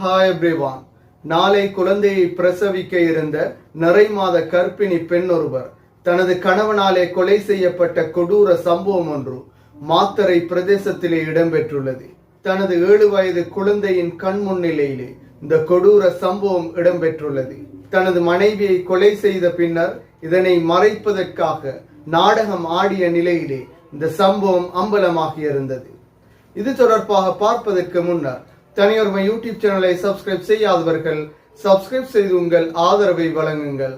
Hi everyone நாளை குழந்தையை பிரசவிக்க இருந்த நிறை மாத கர்ப்பிணி பெண் ஒருவர் தனது கணவனாலே கொலை செய்யப்பட்ட கொடூர சம்பவம் ஒன்று மாத்தரை பிரதேசத்திலே இடம்பெற்றுள்ளது. தனது ஏழு வயது குழந்தையின் கண் முன்னிலையிலே இந்த கொடூர சம்பவம் இடம்பெற்றுள்ளது. தனது மனைவியை கொலை செய்த பின்னர் இதனை மறைப்பதற்காக நாடகம் ஆடிய நிலையிலே இந்த சம்பவம் அம்பலமாகி இருந்தது இது தொடர்பாக பார்ப்பதற்கு முன்னர் தனியொருமை யூடியூப் சேனலை சப்ஸ்கிரைப் செய்யாதவர்கள் சப்ஸ்கிரைப் செய்து உங்கள் ஆதரவை வழங்குங்கள்.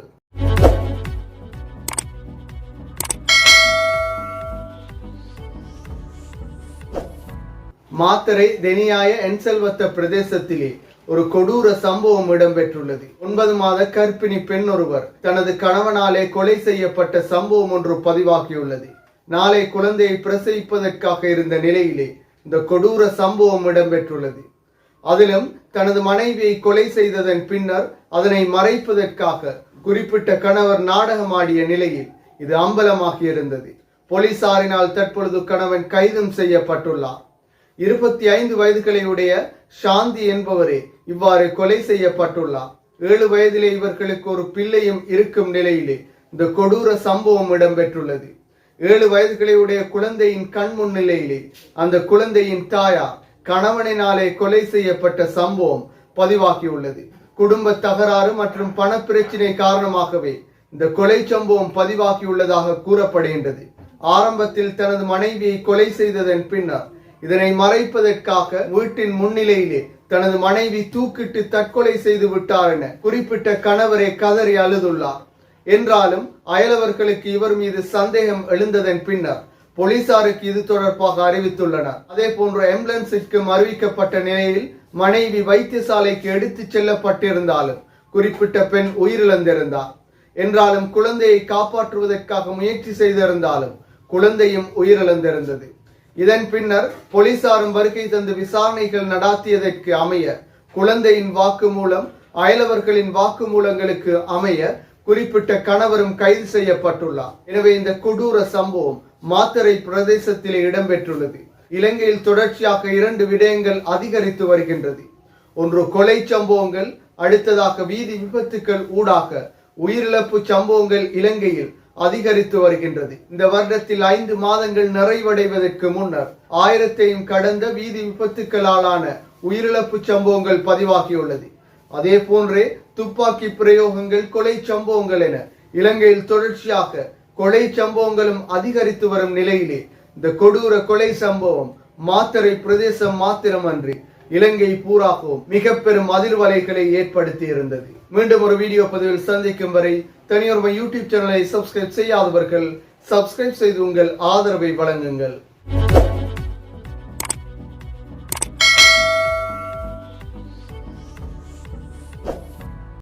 மாத்தரை தெனியாய என்செல்வத்த பிரதேசத்திலே ஒரு கொடூர சம்பவம் இடம்பெற்றுள்ளது. ஒன்பது மாத கர்ப்பிணி பெண் ஒருவர் தனது கணவனாலே கொலை செய்யப்பட்ட சம்பவம் ஒன்று பதிவாகியுள்ளது. நாளை குழந்தையை பிரசவிப்பதற்காக இருந்த நிலையிலே இந்த கொடூர சம்பவம் இடம்பெற்றுள்ளது. அதிலும் தனது மனைவியை கொலை செய்ததன் பின்னர் அதனை மறைப்பதற்காக குறிப்பிட்ட கணவர் நாடகமாடிய நிலையில் இது அம்பலமாகி இருந்தது போலீசாரினால் தற்பொழுது கணவன் கைதும் செய்யப்பட்டுள்ளார். இருபத்தி ஐந்து வயதுகளையுடைய சாந்தி என்பவரே இவ்வாறு கொலை செய்யப்பட்டுள்ளார். ஏழு வயதிலே இவர்களுக்கு ஒரு பிள்ளையும் இருக்கும் நிலையிலே இந்த கொடூர சம்பவம் இடம்பெற்றுள்ளது. ஏழு வயதுகளையுடைய குழந்தையின் கண் முன்னிலையிலே அந்த குழந்தையின் தாயார் கணவனினாலே கொலை செய்யப்பட்ட சம்பவம் பதிவாகியுள்ளது. குடும்ப தகராறு மற்றும் பண பிரச்சினை காரணமாகவே இந்த கொலை சம்பவம் பதிவாகியுள்ளதாக கூறப்படுகின்றது. ஆரம்பத்தில் தனது மனைவியை கொலை செய்ததன் பின்னர் இதனை மறைப்பதற்காக வீட்டின் முன்னிலையிலே தனது மனைவி தூக்கிட்டு தற்கொலை செய்து விட்டார் என குறிப்பிட்ட கணவரை கதறி அழுதுள்ளார். என்றாலும் அயலவர்களுக்கு இவர் மீது சந்தேகம் எழுந்ததன் பின்னர் போலீசாருக்கு இது தொடர்பாக அறிவித்துள்ளனர். அதே போன்று ஆம்புலன்ஸிற்கும் அறிவிக்கப்பட்ட நிலையில் மனைவி வைத்தியசாலைக்கு எடுத்துச் செல்லப்பட்டிருந்தாலும் குறிப்பிட்ட பெண் உயிரிழந்திருந்தார். என்றாலும் குழந்தையை காப்பாற்றுவதற்காக முயற்சி செய்திருந்தாலும் குழந்தையும் உயிரிழந்திருந்தது. இதன் பின்னர் போலீசாரும் வருகை தந்து விசாரணைகள் நடாத்தியதற்கு அமைய குழந்தையின் வாக்குமூலம் அயலவர்களின் வாக்குமூலங்களுக்கு அமைய குறிப்பிட்ட கணவரும் கைது செய்யப்பட்டுள்ளார். எனவே இந்த கொடூர சம்பவம் மாத்தரை பிரதேசத்திலே இடம்பெற்றுள்ளது. இலங்கையில் தொடர்ச்சியாக இரண்டு விடயங்கள் அதிகரித்து வருகின்றது. ஒன்று கொலை சம்பவங்கள் அடுத்ததாக வீதி விபத்துக்கள் ஊடாக உயிரிழப்பு சம்பவங்கள் இலங்கையில் அதிகரித்து வருகின்றது. இந்த வருடத்தில் ஐந்து மாதங்கள் நிறைவடைவதற்கு முன்னர் ஆயிரத்தையும் கடந்த வீதி விபத்துக்களாலான உயிரிழப்பு சம்பவங்கள் பதிவாகியுள்ளது. அதே போன்றே துப்பாக்கி பிரயோகங்கள் கொலை சம்பவங்கள் என இலங்கையில் தொடர்ச்சியாக கொலை சம்பவங்களும் அதிகரித்து வரும் நிலையிலே இந்த கொடூர கொலை சம்பவம் மாத்தரை பிரதேசம் மாத்திரமன்றி இலங்கை பூராகவும் மிக பெரும் அதிர்வலைகளை ஏற்படுத்தி இருந்தது. மீண்டும் ஒரு வீடியோ பதிவில் சந்திக்கும் வரை தனியொருமை யூடியூப் சேனலை சப்ஸ்கிரைப் செய்யாதவர்கள் சப்ஸ்கிரைப் செய்து உங்கள் ஆதரவை வழங்குங்கள்.